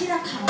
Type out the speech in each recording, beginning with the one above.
ที่เดีย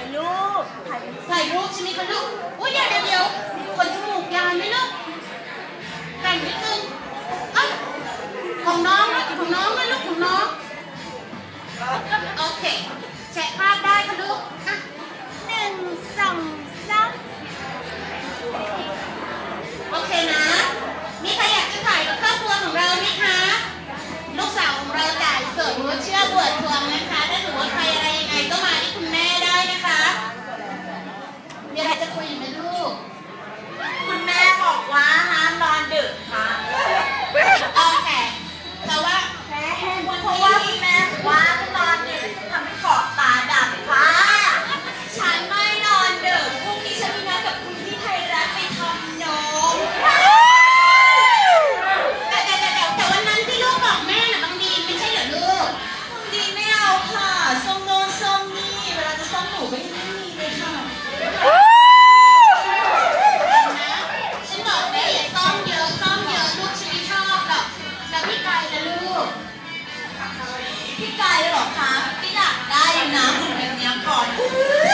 ายรูปถ่ายรูปใช่ไหมคะลูกโอ้ยเดี๋เดี๋ยวคนจมูกยาวไหมลูกแต่งนิดนึงเอของน้องของน้องนะลูกของน้องโอเคแชะภาพได้คะลูกหนึ่งสอง